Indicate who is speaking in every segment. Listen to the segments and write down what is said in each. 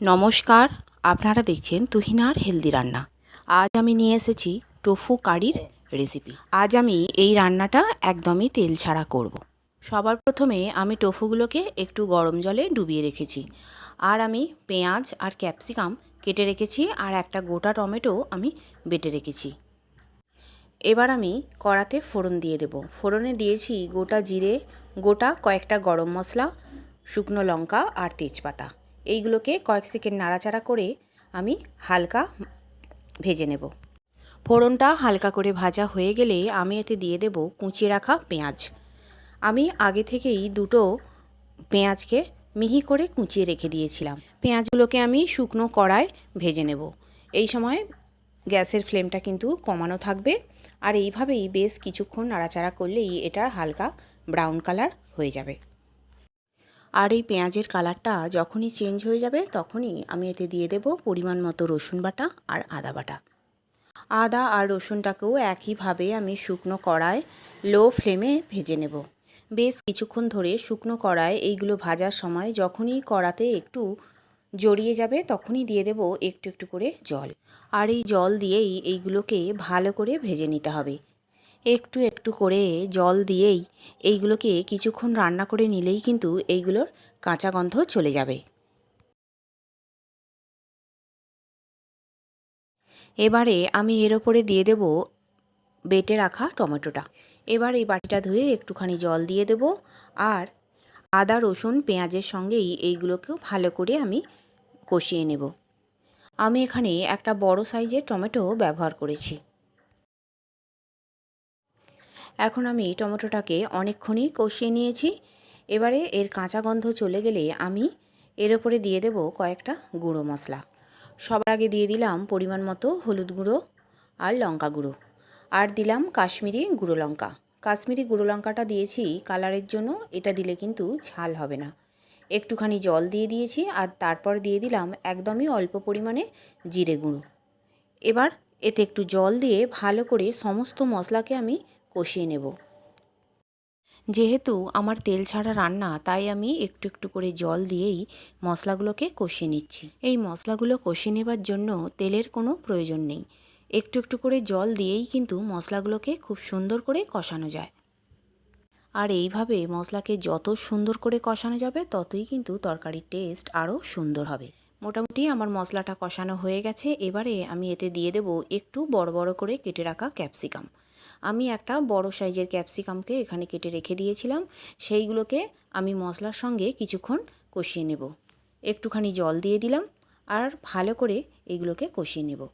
Speaker 1: নমস্কার, আপনারা দেখছেন তুহিনার হেলদি রান্না। আজ আমি নিয়ে এসেছি টোফু কারির রেসিপি আজ আমি এই রান্নাটা একদমই তেল ছাড়া করব। সবার প্রথমে আমি টোফুগুলোকে একটু গরম জলে ডুবিয়ে রেখেছি। আর আমি পেঁয়াজ আর ক্যাপসিকাম কেটে রেখেছি আর একটা গোটা টমেটো আমি বেটে রেখেছি। এবার আমি কড়াতে ফোড়ন দিয়ে দেব। ফোড়নে দিয়েছি গোটা জিরে, গোটা কয়েকটা গরম মশলা, শুকনো লঙ্কা আর তেজপাতা। এইগুলোকে কয়েক সেকেন্ড নাড়াচাড়া করে আমি হালকা ভেজে নেব। ফোড়নটা হালকা করে ভাজা হয়ে গেলে আমি এতে দিয়ে দেব কুচিয়ে রাখা পেঁয়াজ। আমি আগে থেকেই দুটো পেঁয়াজকে মিহি করে কুচিয়ে রেখে দিয়েছিলাম। পেঁয়াজগুলোকে আমি শুকনো কড়ায় ভেজে নেব। এই সময় গ্যাসের ফ্লেমটা কিন্তু কমানো থাকবে। আর এইভাবেই বেশ কিছুক্ষণ নাড়াচাড়া করলেই এটা হালকা ব্রাউন কালার হয়ে যাবে। আর এই পেঁয়াজের কালারটা যখনই চেঞ্জ হয়ে যাবে তখনই আমি এতে দিয়ে দেব পরিমাণ মতো রসুন বাটা আর আদা বাটা। আদা আর রসুনটাকেও একইভাবে আমি শুকনো কড়ায় লো ফ্লেমে ভেজে নেব। বেশ কিছুক্ষণ ধরে শুকনো কড়ায় এইগুলো ভাজার সময় যখনই কড়াতে একটু জড়িয়ে যাবে তখনই দিয়ে দেব একটু একটু করে জল। আর এই জল দিয়েই এইগুলোকে ভালো করে ভেজে নিতে হবে। একটু একটু করে জল দিয়েই এইগুলোকে কিছুক্ষণ রান্না করে নিলেই কিন্তু এইগুলোর কাঁচা গন্ধ চলে যাবে। এবারে আমি এর ওপরে দিয়ে দেব বেটে রাখা টমেটোটা। এবার এই বাটিটা ধুয়ে একটুখানি জল দিয়ে দেব আর আদা, রসুন, পেঁয়াজের সঙ্গেই এইগুলোকেও ভালো করে আমি কষিয়ে নেব। আমি এখানে একটা বড় সাইজের টমেটো ব্যবহার করেছি। এখন আমি টমেটোটাকে অনেকক্ষণই কষিয়ে নিয়েছি। এবারে এর কাঁচা গন্ধ চলে গেলে আমি এর ওপরে দিয়ে দেব কয়েকটা গুঁড়ো মশলা। সবার আগে দিয়ে দিলাম পরিমাণ মতো হলুদ গুঁড়ো আর লঙ্কা গুঁড়ো। আর দিলাম কাশ্মীরি গুঁড়ো লঙ্কা। কাশ্মীরি গুঁড়ো লঙ্কাটা দিয়েছি কালারের জন্য, এটা দিলে কিন্তু ঝাল হবে না। একটুখানি জল দিয়ে দিয়েছি আর তারপর দিয়ে দিলাম একদমই অল্প পরিমাণে জিরে গুঁড়ো। এবার এতে একটু জল দিয়ে ভালো করে সমস্ত মশলাকে আমি কষিয়ে নেব। যেহেতু আমার তেল ছাড়া রান্না, তাই আমি একটু একটু করে জল দিয়েই মশলাগুলোকে কষিয়ে নিচ্ছি। এই মশলাগুলো কষিয়ে নেবার জন্য তেলের কোনো প্রয়োজন নেই। একটু একটু করে জল দিয়েই কিন্তু মশলাগুলোকে খুব সুন্দর করে কষানো যায়। আর এইভাবে মশলাকে যত সুন্দর করে কষানো যাবে, ততই কিন্তু তরকারির টেস্ট আরও সুন্দর হবে। মোটামুটি আমার মশলাটা কষানো হয়ে গেছে। এবারে আমি এতে দিয়ে দেব একটু বড় বড় করে কেটে রাখা ক্যাপসিকাম। আমি একটা বড় সাইজের ক্যাপসিকামকে এখানে কেটে রেখে দিয়েছিলাম। সেইগুলোকে আমি মশলার সঙ্গে কিছুক্ষণ কষিয়ে নেব। একটুখানি জল দিয়ে দিলাম আর ভালো করে এইগুলোকে কষিয়ে নেব।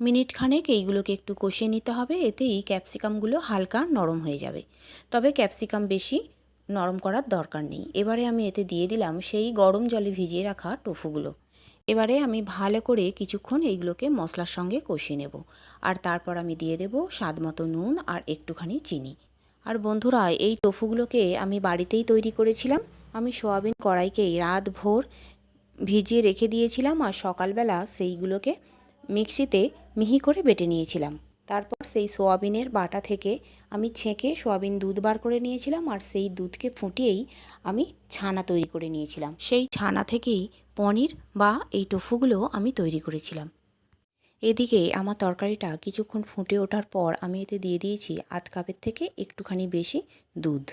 Speaker 1: মিনিট খানেক এইগুলোকে একটু কষিয়ে নিতে হবে এতেই ক্যাপসিকামগুলো হালকা নরম হয়ে যাবে। তবে ক্যাপসিকাম বেশি নরম করার দরকার নেই। এবারে আমি এতে দিয়ে দিলাম সেই গরম জলে ভিজিয়ে রাখা টোফুগুলো। এবারে আমি ভালো করে কিছুক্ষণ এইগুলোকে মশলার সঙ্গে কষিয়ে নেব। আর তারপর আমি দিয়ে দেব স্বাদ মতো নুন আর একটুখানি চিনি। আর বন্ধুরা, এই টোফুগুলোকে আমি বাড়িতেই তৈরি করেছিলাম। আমি সোয়াবিন কড়াইকে রাত ভোর ভিজিয়ে রেখে দিয়েছিলাম আর সকালবেলা সেইগুলোকে মিক্সিতে মিহি করে বেটে নিয়েছিলাম। তারপর সেই সোয়াবিনের বাটা থেকে আমি ছেঁকে সোয়াবিন দুধ বার করে নিয়েছিলাম আর সেই দুধকে ফুটিয়েই আমি ছানা তৈরি করে নিয়েছিলাম। সেই ছানা থেকেই পনির বা এই টোফুগুলো আমি তৈরি করেছিলাম। এদিকে আমার তরকারিটা কিছুক্ষণ ফুটে ওঠার পর আমি এতে দিয়ে দিয়েছি আধ কাপের থেকে একটুখানি বেশি দুধ।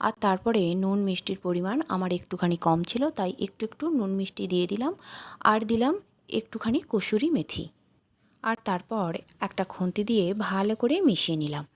Speaker 1: আর তারপরে নুন মিষ্টির পরিমাণ আমার একটুখানি কম ছিল, তাই একটু একটু নুন মিষ্টি দিয়ে দিলাম আর দিলাম একটুখানি কসুরি মেথি। আর তারপর একটা খুন্তি দিয়ে ভালো করে মিশিয়ে নিলাম।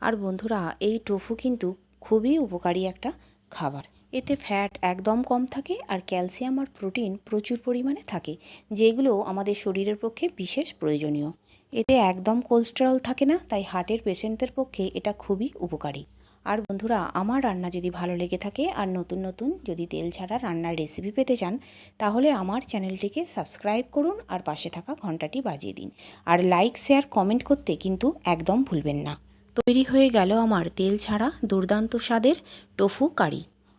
Speaker 1: আর বন্ধুরা, এই টোফু কিন্তু খুবই উপকারী একটা খাবার। এতে ফ্যাট একদম কম থাকে আর ক্যালসিয়াম আর প্রোটিন প্রচুর পরিমাণে থাকে, যেগুলো আমাদের শরীরের পক্ষে বিশেষ প্রয়োজনীয়। এতে একদম কোলেস্টেরল থাকে না, তাই হার্টের পেশেন্টদের পক্ষে এটা খুবই উপকারী। আর বন্ধুরা, আমার রান্না যদি ভালো লেগে থাকে আর নতুন নতুন যদি তেল ছাড়া রান্নার রেসিপি পেতে চান, তাহলে আমার চ্যানেলটিকে সাবস্ক্রাইব করুন আর পাশে থাকা ঘন্টাটি বাজিয়ে দিন। আর লাইক শেয়ার কমেন্ট করতে কিন্তু একদম ভুলবেন না। তৈরি হয়ে গেল আমার তেল ছাড়া দুর্দান্ত স্বাদের টোফু কারি